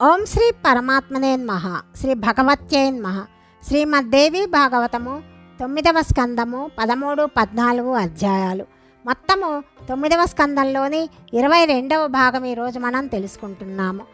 ఓం శ్రీ పరమాత్మనేన్మహ శ్రీ భగవత్యేన్మహ శ్రీమద్దేవి భాగవతము తొమ్మిదవ స్కందము పదమూడు పద్నాలుగు అధ్యాయాలు. మొత్తము తొమ్మిదవ స్కందంలోని ఇరవై రెండవ భాగం ఈరోజు మనం తెలుసుకుంటున్నాము.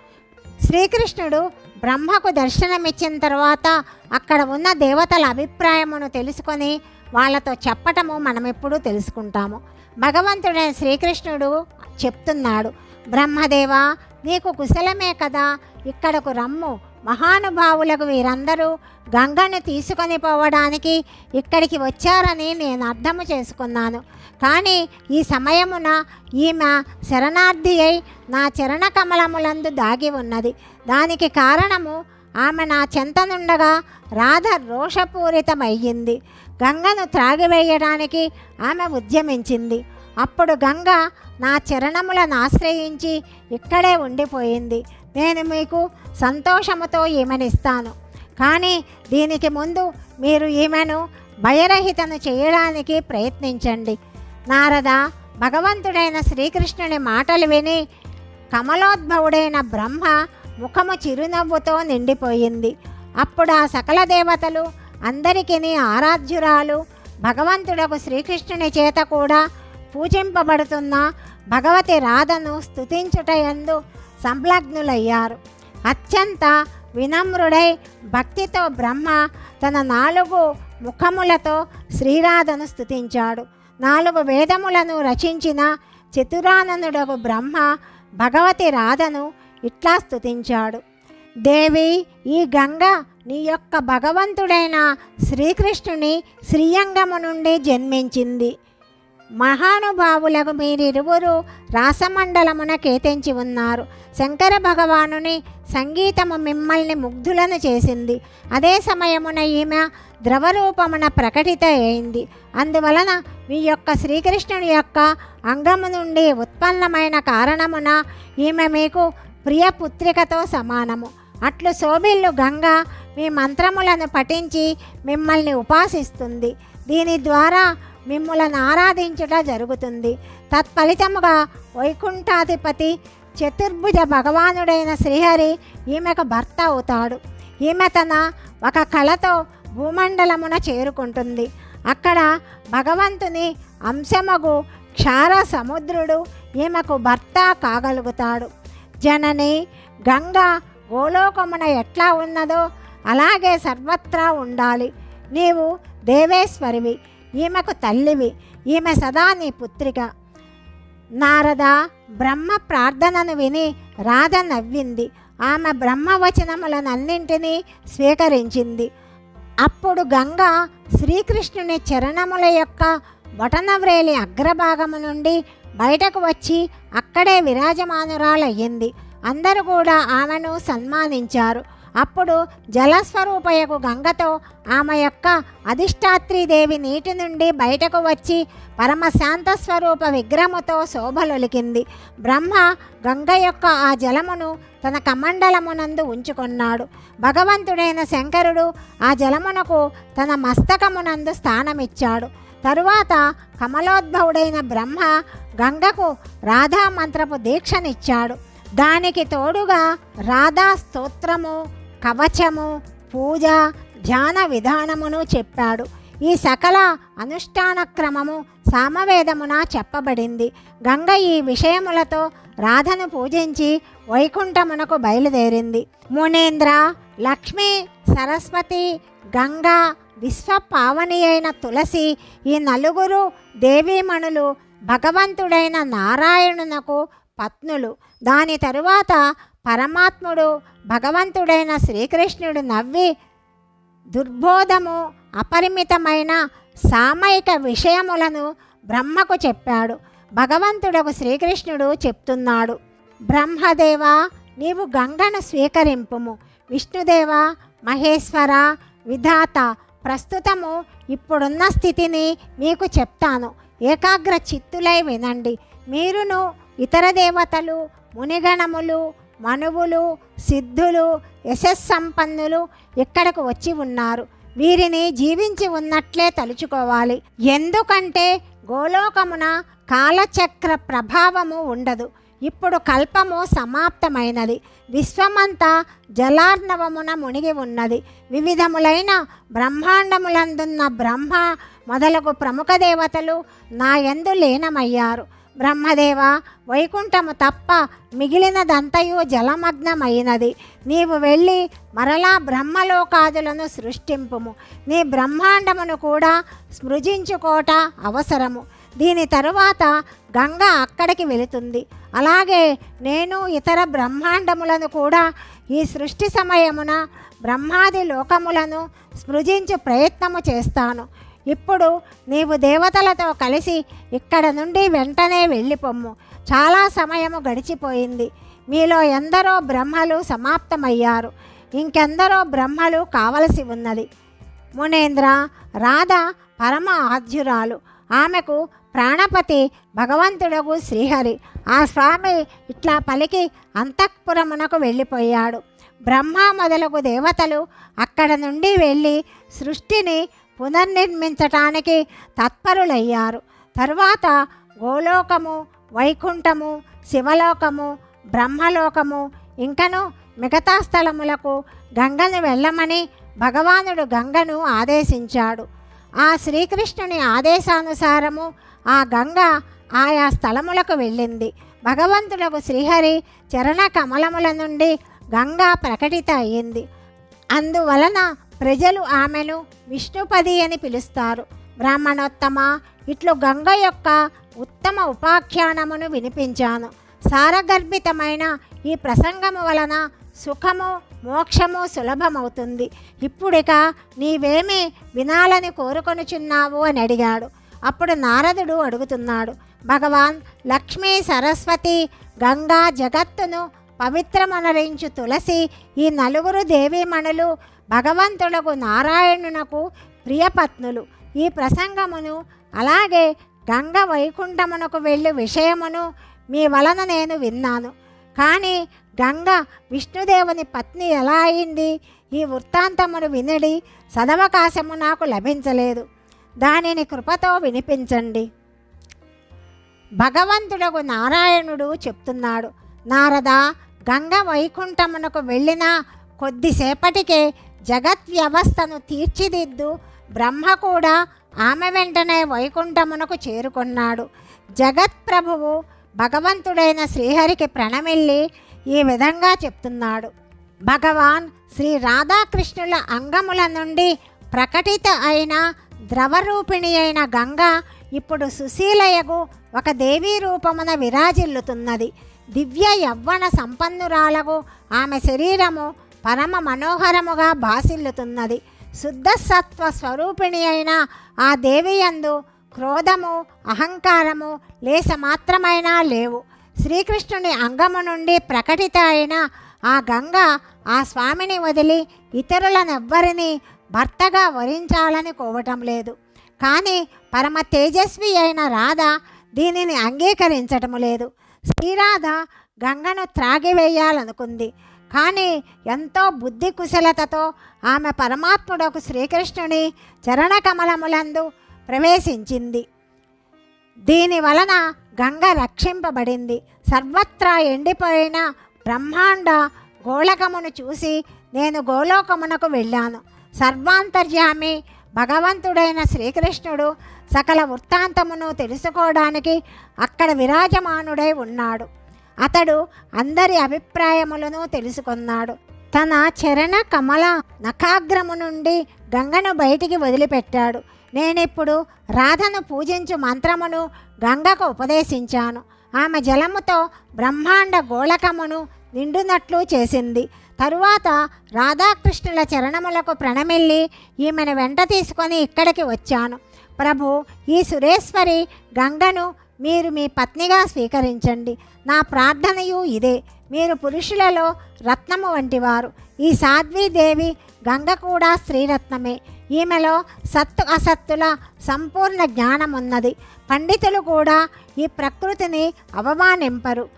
శ్రీకృష్ణుడు బ్రహ్మకు దర్శనమిచ్చిన తర్వాత అక్కడ ఉన్న దేవతల అభిప్రాయమును తెలుసుకొని వాళ్ళతో చెప్పటము మనం ఎప్పుడూ తెలుసుకుంటాము. భగవంతుడైన శ్రీకృష్ణుడు చెప్తున్నాడు బ్రహ్మదేవా నీకు కుశలమే కదా ఇక్కడకు రమ్ము. మహానుభావులకు వీరందరూ గంగను తీసుకొని పోవడానికి ఇక్కడికి వచ్చారని నేను అర్థము చేసుకున్నాను. కానీ ఈ సమయమున ఈమె శరణార్థి అయి నా చరణ కమలములందు దాగి ఉన్నది. దానికి కారణము ఆమె నా చెంతనుండగా రాధ రోషపూరితమయ్యింది. గంగను త్రాగివేయడానికి ఆమె ఉద్యమించింది. అప్పుడు గంగ నా చరణములను ఆశ్రయించి ఇక్కడే ఉండిపోయింది. నేను మీకు సంతోషముతో ఈమెనిస్తాను కానీ దీనికి ముందు మీరు ఈమెను భయరహితను చేయడానికి ప్రయత్నించండి. నారద భగవంతుడైన శ్రీకృష్ణుని మాటలు విని కమలోద్భవుడైన బ్రహ్మ ముఖము చిరునవ్వుతో నిండిపోయింది. అప్పుడు ఆ సకల దేవతలు అందరికీ ఆరాధ్యురాలు భగవంతుడకు శ్రీకృష్ణుని చేత కూడా పూజింపబడుతున్న భగవతి రాధను స్థుతించుటయందు సంలగ్నులయ్యారు. అత్యంత వినమ్రుడై భక్తితో బ్రహ్మ తన నాలుగు ముఖములతో శ్రీరాధను స్థుతించాడు నాలుగు వేదములను రచించిన చతురాననుడగు బ్రహ్మ భగవతి రాధను ఇట్లా స్తుతించాడు. దేవి ఈ గంగ నీ యొక్క భగవంతుడైన శ్రీకృష్ణుని శ్రీయంగము నుండి జన్మించింది. మహానుభావులకు మీరిరువురు రాసమండలమున కేతించి ఉన్నారు. శంకర భగవానుని సంగీతము మిమ్మల్ని ముగ్ధులను చేసింది. అదే సమయమున ఈమె ద్రవరూపమున ప్రకటిత అయింది. అందువలన మీ యొక్క శ్రీకృష్ణుని యొక్క అంగము నుండి ఉత్పన్నమైన కారణమున ఈమె మీకు ప్రియ పుత్రికతో సమానము. అట్లు సోబిల్లు గంగా మీ మంత్రములను పఠించి మిమ్మల్ని ఉపాసిస్తుంది. దీని ద్వారా మిమ్ములను ఆరాధించుట జరుగుతుంది. తత్ఫలితముగా వైకుంఠాధిపతి చతుర్భుజ భగవానుడైన శ్రీహరి ఈమెకు భర్త అవుతాడు. ఈమె తన ఒక కళతో భూమండలమున చేరుకుంటుంది. అక్కడ భగవంతుని అంశమగు క్షార సముద్రుడు ఈమెకు భర్త కాగలుగుతాడు. జనని గంగ గోలోకమున ఎట్లా ఉన్నదో అలాగే సర్వత్రా ఉండాలి. నీవు దేవేశ్వరివి ఈమెకు తల్లివి ఈమె సదా నీ పుత్రిక. నారద బ్రహ్మ ప్రార్థనను విని రాధ నవ్వింది. ఆమె బ్రహ్మవచనములనన్నింటినీ స్వీకరించింది. అప్పుడు గంగ శ్రీకృష్ణుని చరణముల యొక్క వటనవ్రేలి అగ్రభాగము నుండి బయటకు వచ్చి అక్కడే విరాజమానురాలయ్యింది. అందరూ కూడా ఆమెను సన్మానించారు. అప్పుడు జలస్వరూపయకు గంగతో ఆమె యొక్క అధిష్టాత్రీదేవి నీటి నుండి బయటకు వచ్చి పరమశాంత స్వరూప విగ్రహముతో శోభలొలికింది. బ్రహ్మ గంగ యొక్క ఆ జలమును తన కమండలమునందు ఉంచుకున్నాడు. భగవంతుడైన శంకరుడు ఆ జలమునకు తన మస్తకమునందు స్థానమిచ్చాడు. తరువాత కమలోద్భవుడైన బ్రహ్మ గంగకు రాధా మంత్రపు దీక్షనిచ్చాడు. దానికి తోడుగా రాధా స్తోత్రము కవచము పూజ ధ్యాన విధానమును చెప్పాడు. ఈ సకల అనుష్ఠాన క్రమము సామవేదమున చెప్పబడింది. గంగ ఈ విషయములతో రాధను పూజించి వైకుంఠమునకు బయలుదేరింది. మునేంద్ర లక్ష్మి సరస్వతి గంగా విశ్వపావని అయిన తులసి ఈ నలుగురు దేవీమణులు భగవంతుడైన నారాయణునకు పత్నులు. దాని తరువాత పరమాత్ముడు భగవంతుడైన శ్రీకృష్ణుడు నవ్వి దుర్బోధము అపరిమితమైన సామయిక విషయములను బ్రహ్మకు చెప్పాడు. భగవంతుడకు శ్రీకృష్ణుడు చెప్తున్నాడు బ్రహ్మదేవ నీవు గంగను స్వీకరింపుము. విష్ణుదేవ మహేశ్వర విధాత ప్రస్తుతము ఇప్పుడున్న స్థితిని మీకు చెప్తాను. ఏకాగ్ర చిత్తులై వినండి. మీరును ఇతర దేవతలు మునిగణములు మనువులు సిద్ధులు యశస్సంపన్నులు ఇక్కడకు వచ్చి ఉన్నారు. వీరిని జీవించి ఉన్నట్లే తలుచుకోవాలి. ఎందుకంటే గోలోకమున కాలచక్ర ప్రభావము ఉండదు. ఇప్పుడు కల్పము సమాప్తమైనది. విశ్వమంతా జలార్ణవమున మునిగి ఉన్నది. వివిధములైన బ్రహ్మాండములందున్న బ్రహ్మ మొదలగు ప్రముఖ దేవతలు నా ఎందు లీనమయ్యారు. బ్రహ్మదేవ వైకుంఠము తప్ప మిగిలినదంతయు జలమగ్నమైనది. నీవు వెళ్ళి మరలా బ్రహ్మలోకాదులను సృష్టింపుము. నీ బ్రహ్మాండమును కూడా స్మృజించుకోట అవసరము. దీని తరువాత గంగ అక్కడికి వెళుతుంది. అలాగే నేను ఇతర బ్రహ్మాండములను కూడా ఈ సృష్టి సమయమున బ్రహ్మాది లోకములను స్మృజించు ప్రయత్నము చేస్తాను. ఇప్పుడు నీవు దేవతలతో కలిసి ఇక్కడ నుండి వెంటనే వెళ్ళిపోమ్ము. చాలా సమయము గడిచిపోయింది. మీలో ఎందరో బ్రహ్మలు సమాప్తమయ్యారు. ఇంకెందరో బ్రహ్మలు కావలసి ఉన్నది. మునేంద్ర రాధ పరమ ఆద్యురాలు. ఆమెకు ప్రాణపతి భగవంతుడగు శ్రీహరి. ఆ స్వామి ఇట్లా పలికి అంతఃపురమునకు వెళ్ళిపోయాడు. బ్రహ్మ మొదలగు దేవతలు అక్కడ నుండి వెళ్ళి సృష్టిని పునర్నిర్మించటానికి తత్పరులయ్యారు. తరువాత గోలోకము వైకుంఠము శివలోకము బ్రహ్మలోకము ఇంకను మిగతా స్థలములకు గంగను వెళ్ళమని భగవానుడు గంగను ఆదేశించాడు. ఆ శ్రీకృష్ణుని ఆదేశానుసారము ఆ గంగ ఆయా స్థలములకు వెళ్ళింది. భగవంతుడకు శ్రీహరి చరణ కమలముల నుండి గంగా ప్రకటిత అయ్యింది. అందువలన ప్రజలు ఆమెను విష్ణుపది అని పిలుస్తారు. బ్రాహ్మణోత్తమ ఇట్లు గంగ యొక్క ఉత్తమ ఉపాఖ్యానమును వినిపించాను. సారగర్భితమైన ఈ ప్రసంగము వలన సుఖము మోక్షము సులభమవుతుంది. ఇప్పుడిక నీవేమి వినాలని కోరుకొనుచున్నావు అని అడిగాడు. అప్పుడు నారదుడు అడుగుతున్నాడు భగవాన్ లక్ష్మీ సరస్వతి గంగా జగత్తును పవిత్రమనరించు తులసి ఈ నలుగురు దేవీమణులు భగవంతులకు నారాయణునకు ప్రియపత్నులు. ఈ ప్రసంగమును అలాగే గంగ వైకుంఠమునకు వెళ్ళు విషయమును మీ వలన నేను విన్నాను. కానీ గంగ విష్ణుదేవుని పత్ని ఎలా అయింది? ఈ వృత్తాంతమును వినడి సదవకాశము నాకు లభించలేదు. దానిని కృపతో వినిపించండి. భగవంతుడకు నారాయణుడు చెప్తున్నాడు. నారద గంగ వైకుంఠమునకు వెళ్ళిన కొద్దిసేపటికే జగత్ వ్యవస్థను తీర్చిదిద్దు బ్రహ్మ కూడా ఆమె వెంటనే వైకుంఠమునకు చేరుకున్నాడు. జగత్ ప్రభువు భగవంతుడైన శ్రీహరికి ప్రణమిల్లి ఈ విధంగా చెప్తున్నాడు. భగవాన్ శ్రీ రాధాకృష్ణుల అంగముల నుండి ప్రకటిత అయిన ద్రవరూపిణి అయిన గంగ ఇప్పుడు సుశీలయగు ఒక దేవీ రూపమున విరాజిల్లుతున్నది. దివ్య యవ్వన సంపన్నురాలకు ఆమె శరీరము పరమ మనోహరముగా భాసిల్లుతున్నది. శుద్ధ సత్వ స్వరూపిణి అయిన ఆ దేవియందు క్రోధము అహంకారము లేస మాత్రమైనా లేవు. శ్రీకృష్ణుని అంగము నుండి ప్రకటిత అయిన ఆ గంగ ఆ స్వామిని వదిలి ఇతరులనెవ్వరిని భర్తగా వరించాలని కోవటం లేదు. కానీ పరమ తేజస్వి అయిన రాధ దీనిని అంగీకరించటము లేదు. శ్రీరాధ గంగను త్రాగివేయాలనుకుంది. కానీ ఎంతో బుద్ధి కుశలతతో ఆమె పరమాత్ముడకు శ్రీకృష్ణుని చరణకమలములందు ప్రవేశించింది. దీని వలన గంగ రక్షింపబడింది. సర్వత్రా ఎండిపోయిన బ్రహ్మాండ గోళకమును చూసి నేను గోలోకమునకు వెళ్ళాను. సర్వాంతర్యామి భగవంతుడైన శ్రీకృష్ణుడు సకల వృత్తాంతమును తెలుసుకోవడానికి అక్కడ విరాజమానుడై ఉన్నాడు. అతడు అందరి అభిప్రాయములను తెలుసుకున్నాడు. తన చరణ కమల నఖాగ్రము నుండి గంగను బయటికి వదిలిపెట్టాడు. నేనిప్పుడు రాధను పూజించు మంత్రమును గంగకు ఉపదేశించాను. ఆమె జలముతో బ్రహ్మాండ గోళకమును నిండునట్లు చేసింది. తరువాత రాధాకృష్ణుల చరణములకు ప్రణమిల్లి ఈమెను వెంట తీసుకొని ఇక్కడికి వచ్చాను. ప్రభు ఈ సురేశ్వరి గంగను మీరు మీ పత్నిగా స్వీకరించండి. నా ప్రార్థనయు ఇదే. మీరు పురుషులలో రత్నము వంటివారు. ఈ సాధ్వీదేవి గంగ కూడా స్త్రీరత్నమే. ఈమెలో సత్తు అసత్తుల సంపూర్ణ జ్ఞానం ఉన్నది పండితులు కూడా ఈ ప్రకృతిని అవమానింపరు.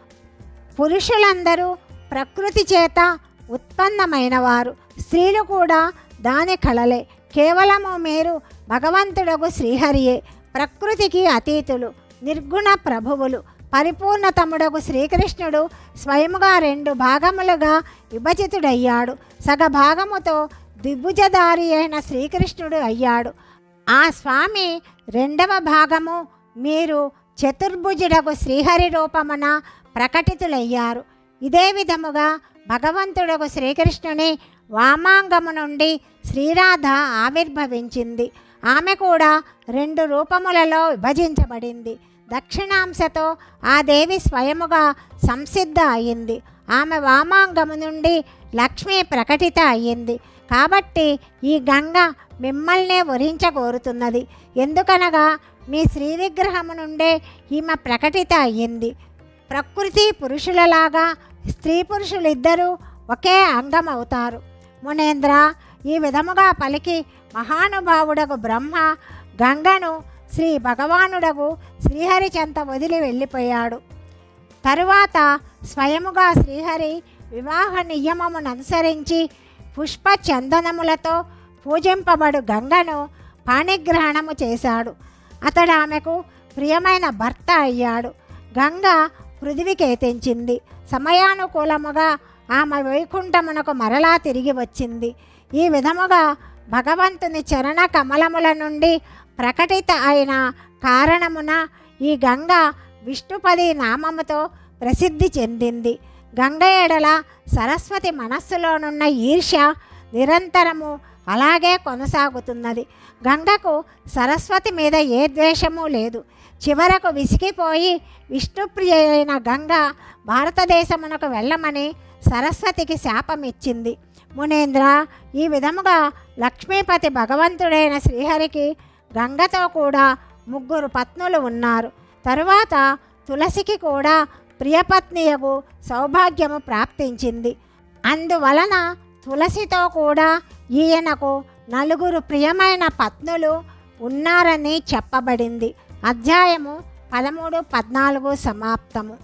పురుషులందరూ ప్రకృతి చేత ఉత్పన్నమైన వారు స్త్రీలు కూడా దాని కళలే. కేవలము మీరు భగవంతుడకు శ్రీహరియే. ప్రకృతికి అతీతులు నిర్గుణ ప్రభువులు. పరిపూర్ణతముడకు శ్రీకృష్ణుడు స్వయముగా రెండు భాగములుగా విభజితుడయ్యాడు. సగ భాగముతో దిభుజధారి అయిన శ్రీకృష్ణుడు అయ్యాడు. ఆ స్వామి రెండవ భాగము మీరు చతుర్భుజుడకు శ్రీహరి రూపమున ప్రకటితులయ్యారు. ఇదే విధముగా భగవంతుడకు శ్రీకృష్ణుని వామాంగము నుండి శ్రీరాధ ఆవిర్భవించింది. ఆమె కూడా రెండు రూపములలో విభజించబడింది. దక్షిణాంశతో ఆ దేవి స్వయముగా సంసిద్ధ అయింది. ఆమె వామాంగము నుండి లక్ష్మి ప్రకటిత అయ్యింది. కాబట్టి ఈ గంగ మిమ్మల్నే వరించగోరుతున్నది. ఎందుకనగా మీ శ్రీ విగ్రహము నుండే ఈమె ప్రకటిత అయ్యింది. ప్రకృతి పురుషులలాగా స్త్రీ పురుషులిద్దరూ ఒకే అంగం అవుతారు మునేంద్ర ఈ విధముగా పలికి మహానుభావుడకు బ్రహ్మ గంగను శ్రీ భగవానుడకు శ్రీహరి చెంత వదిలి వెళ్ళిపోయాడు. తరువాత స్వయముగా శ్రీహరి వివాహ నియమమును అనుసరించి పుష్ప చందనములతో పూజింపబడు గంగను పాణిగ్రహణము చేశాడు. అతడు ఆమెకు ప్రియమైన భర్త అయ్యాడు. గంగ పృథివికేతించింది సమయానుకూలముగా ఆమె వైకుంఠమునకు మరలా తిరిగి వచ్చింది. ఈ విధముగా భగవంతుని చరణ కమలముల నుండి ప్రకటిత అయిన కారణమున ఈ గంగ విష్ణుపది నామముతో ప్రసిద్ధి చెందింది. గంగ ఎడల సరస్వతి మనస్సులోనున్న ఈర్ష్య నిరంతరము అలాగే కొనసాగుతున్నది. గంగకు సరస్వతి మీద ఏ ద్వేషము లేదు. చివరకు విసిగిపోయి విష్ణుప్రియ అయిన గంగ భారతదేశమునకు వెళ్ళమని సరస్వతికి శాపం ఇచ్చింది మునేంద్ర ఈ విధముగా లక్ష్మీపతి భగవంతుడైన శ్రీహరికి గంగతో కూడా ముగ్గురు పత్నులు ఉన్నారు. తరువాత తులసికి కూడా ప్రియపత్నియకు సౌభాగ్యము ప్రాప్తించింది. అందువలన తులసితో కూడా ఈయనకు నలుగురు ప్రియమైన పత్నులు ఉన్నారని చెప్పబడింది. అధ్యాయము పదమూడు పద్నాలుగు సమాప్తము.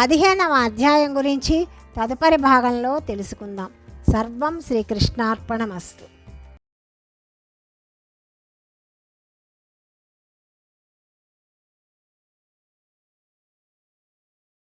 పదిహేనవ అధ్యాయం గురించి తదుపరి భాగంలో తెలుసుకుందాం. సర్వం శ్రీకృష్ణార్పణమస్తు.